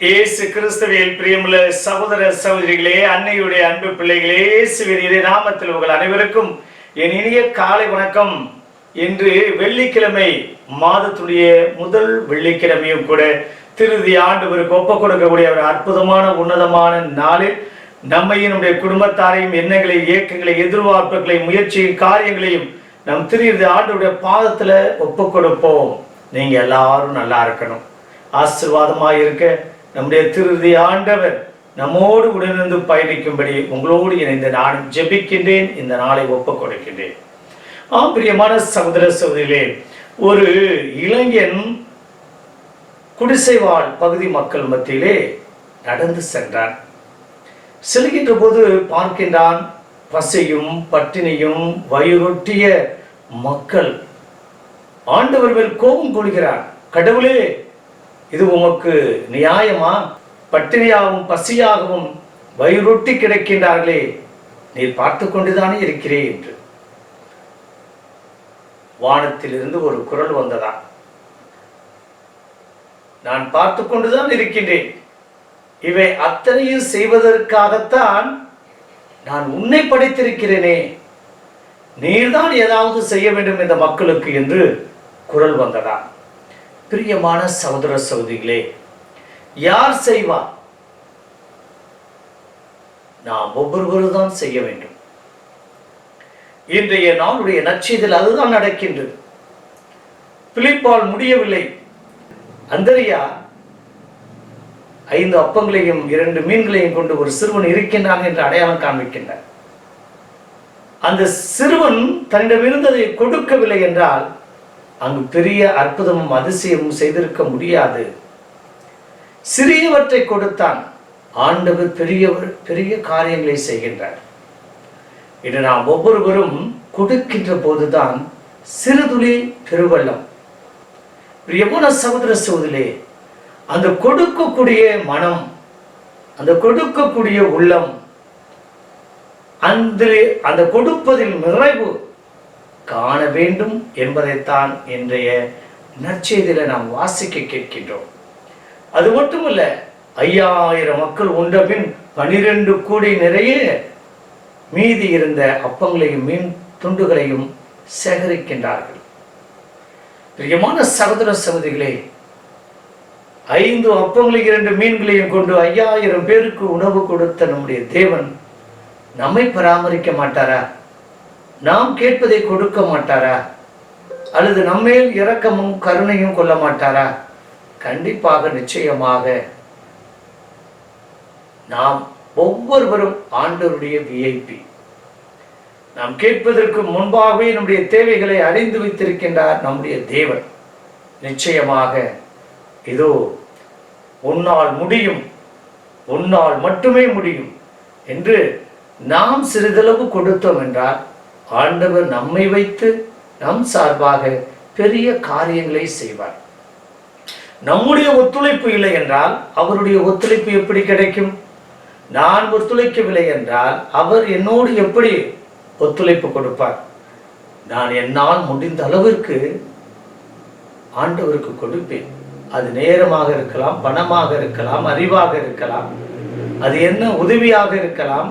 இயேசு கிறிஸ்துவில் பிரியமுள்ள சகோதர சகோதரிகளே அன்னையுடைய அன்பு பிள்ளைகளே இயேசுவின் இறை நாமத்தில் உங்கள் அனைவருக்கும் என் இனிய காலை வணக்கம். இன்று வெள்ளிக்கிழமை மாதத்துடைய முதல் வெள்ளிக்கிழமையும் கூட திருதி ஆண்டவருக்கு ஒப்பு கொடுக்கக்கூடிய ஒரு அற்புதமான உன்னதமான நாளில் நம்மையும் நம்முடைய குடும்பத்தாரையும் எண்ணங்களை இயக்கங்களை எதிர்பார்ப்புகளை முயற்சி காரியங்களையும் நம் திருதி ஆண்டவருடைய பாதத்துல ஒப்பு கொடுப்போம். நீங்க எல்லாரும் நல்லா இருக்கணும். ஆசிர்வாதமாக இருக்க நம்முடைய திருதி ஆண்டவர் நம்மோடு உடனிருந்து பயணிக்கும்படி உங்களோடு இணைந்து நானும் ஜெபிக்கின்றேன். இந்த நாளை ஒப்புக் கொடுக்கின்றேன் ஆம் பிரியமான சகோதர சகோதரிகளே ஒரு இளைஞன் குடிசைவாழ் பகுதி மக்கள் மத்தியிலே நடந்து சென்றான். செல்கின்ற போது பார்க்கின்றான் பசியும் பட்டினியும் வயிறொட்டிய மக்கள். ஆண்டவர் மேல் கோபம் கொள்கிறார். கடவுளே இது உமக்கு நியாயமா? பட்டினியாகவும் பசியாகவும் வயிறொட்டி கிடக்கின்றார்களே நீர் பார்த்து கொண்டுதானே இருக்கிறே என்று. வானத்திலிருந்து ஒரு குரல் வந்ததா நான் பார்த்து கொண்டுதான் இருக்கின்றேன். இவை அத்தனையும் செய்வதற்காகத்தான் நான் உன்னை படைத்திருக்கிறேனே. நீர்தான் ஏதாவது செய்ய வேண்டும் இந்த மக்களுக்கு என்று குரல் வந்ததா பிரியமான சகோதர சகோதரிகளே யார் செய்வா? நாம் ஒவ்வொருவரும் தான் செய்ய வேண்டும். இன்றைய நாளுடைய நச்செய்தில் அதுதான் நடக்கின்றது. பிலிப்பால் முடியவில்லை. அந்தரியா ஐந்து அப்பங்களையும் இரண்டு மீன்களையும் கொண்டு ஒரு சிறுவன் இருக்கின்றான் என்று அடையாளம் காண்பிக்கின்றார். அந்த சிறுவன் தன்னிடம் இருந்ததை கொடுக்கவில்லை என்றால் அங்கு பெரிய அற்புதமும் அதிசயமும் செய்திருக்க முடியாது. சிறியவற்றை கொடுத்தான் ஆண்டவர் பெரியவர் பெரிய காரியங்களை செய்கின்றார். இன்று நாம் ஒவ்வொருவரும் கொடுக்கின்ற போதுதான் சிறுதுளி பெருவெள்ளம். பிரியமான சமுதிர சகோதரிலே அந்த கொடுக்கக்கூடிய மனம் அந்த கொடுக்கக்கூடிய உள்ளம் அந்த அந்த கொடுப்பதில் நிறைவு காண வேண்டும் என்பதைத்தான் இன்றைய நற்செய்தியில நாம் வாசிக்க கேட்கின்றோம். அது மட்டுமல்ல ஐயாயிரம் மக்கள் உண்ட பின் பனிரெண்டு கோடி நிறைய மீதி இருந்த அப்பங்களையும் மீன் துண்டுகளையும் சேகரிக்கின்றார்கள். பிரியமான சகோதர சகோதரிகளே ஐந்து அப்பங்களையும் இரண்டு மீன்களையும் கொண்டு ஐயாயிரம் பேருக்கு உணவு கொடுத்த நம்முடைய தேவன் நம்மை பராமரிக்க மாட்டாரா? நாம் கேட்பதை கொடுக்க மாட்டாரா? அல்லது நம்மேல் இரக்கமும் கருணையும் கொள்ள மாட்டாரா? கண்டிப்பாக நிச்சயமாக. நாம் ஒவ்வொருவரும் ஆண்டவருடைய விஐபி நாம் கேட்பதற்கு முன்பாகவே நம்முடைய தேவைகளை அறிந்து வைத்திருக்கின்றார் நம்முடைய தேவன். நிச்சயமாக இதோ உன்னால் முடியும் உன்னால் மட்டுமே முடியும் என்று நாம் சிறிதளவு கொடுத்தோம் என்றால் ஆண்டவர் நம்மை வைத்து நம் சார்பாக பெரிய காரியங்களை செய்வார். நம்முடைய ஒத்துழைப்பு இல்லை என்றால் அவருடைய ஒத்துழைப்பு எப்படி கிடைக்கும்? நான் ஒத்துழைக்கவில்லை என்றால் அவர் என்னோடு எப்படி ஒத்துழைப்பு கொடுப்பார்? நான் என்னால் முடிந்த அளவிற்கு ஆண்டவருக்கு கொடுப்பேன். அது நேரமாக இருக்கலாம் பணமாக இருக்கலாம் அறிவாக இருக்கலாம். அது என்ன உதவியாக இருக்கலாம்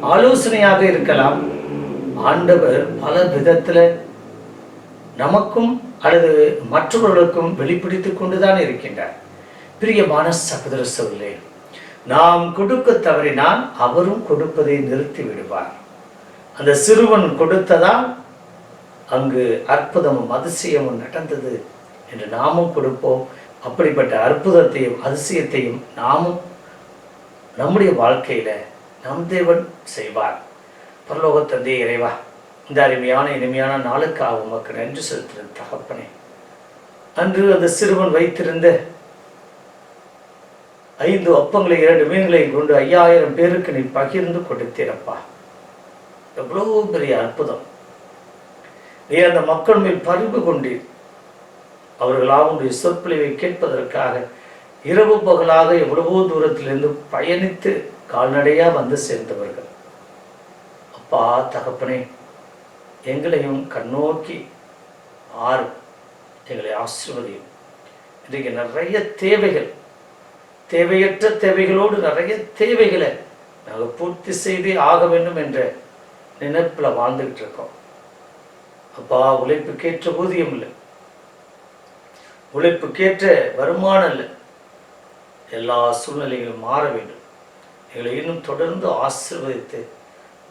ஆலோசனையாக இருக்கலாம். ஆண்டவர் பல விதத்தில் நமக்கும் அல்லது மற்றவர்களுக்கும் வெளிப்படுத்திக் கொண்டுதான் இருக்கின்றார். பிரியமான சகோதர சொல்லே நாம் கொடுக்க தவறினால் அவரும் கொடுப்பதை நிறுத்தி விடுவார். அந்த சிறுவன் கொடுத்ததால் அங்கு அற்புதமும் அதிசயமும் நடந்தது என்று நாமும் கொடுப்போம். அப்படிப்பட்ட அற்புதத்தையும் அதிசயத்தையும் நாமும் நம்முடைய வாழ்க்கையில நம் தேவன் செய்வார். பரலோக தந்தை இறைவா இந்த அருமையான இனிமையான நாளுக்காக உமக்கு நன்றி செலுத்துகிற தகப்பனே. அன்று அந்த சிறுவன் வைத்திருந்த ஐந்து அப்பங்களை இரண்டு மீன்களையும் கொண்டு ஐயாயிரம் பேருக்கு நீ பகிர்ந்து கொடுத்தீரப்பா. எவ்வளவு பெரிய அற்புதம். நீ அந்த மக்கள் மேல் பரிவு கொண்டீர். அவர்களாக அவனுடைய சொற்பொழிவை கேட்பதற்காக இரவு பகலாக எவ்வளவோ தூரத்திலிருந்து பயணித்து கால்நடையா வந்து சேர்ந்தவர்கள். அப்பா தகப்பனே எங்களையும் கண்ணோக்கி ஆறு எங்களை ஆசிர்வதியும். இன்றைக்கு நிறைய தேவைகள் தேவையற்ற தேவைகளோடு நிறைய தேவைகளை நாங்கள் பூர்த்தி செய்தே ஆக வேண்டும் என்ற நினைப்பில் வாழ்ந்துகிட்டு இருக்கோம். அப்பா உழைப்புக்கேற்ற ஊதியம் இல்லை. உழைப்புக்கேற்ற வருமானம் இல்லை. எல்லா சூழ்நிலைகளும் மாற வேண்டும். எங்களை இன்னும் தொடர்ந்து ஆசிர்வதித்து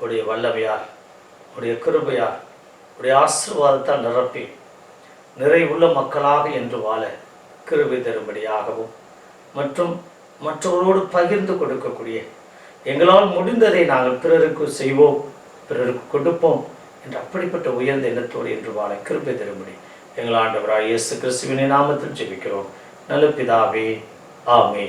உடைய வல்லமையார் உடைய கிருபையார் உடைய ஆசீர்வாதத்தால் நிரப்பி நிறைவுள்ள மக்களாக என்று வாழ கிருபை தரும்படியாகவும் மற்றும் மற்றவர்களோடு பகிர்ந்து கொடுக்கக்கூடிய எங்களால் முடிந்ததை நாங்கள் பிறருக்கு செய்வோம் பிறருக்கு கொடுப்போம் என்று அப்படிப்பட்ட உயர்ந்த எண்ணத்தோடு என்று வாழ கிருபை தரும்படி எங்கள் ஆண்டவராய் இயேசு கிறிஸ்துவினை நாமத்தில் ஜெபிக்கிறோம். நல்ல பிதாவே ஆமே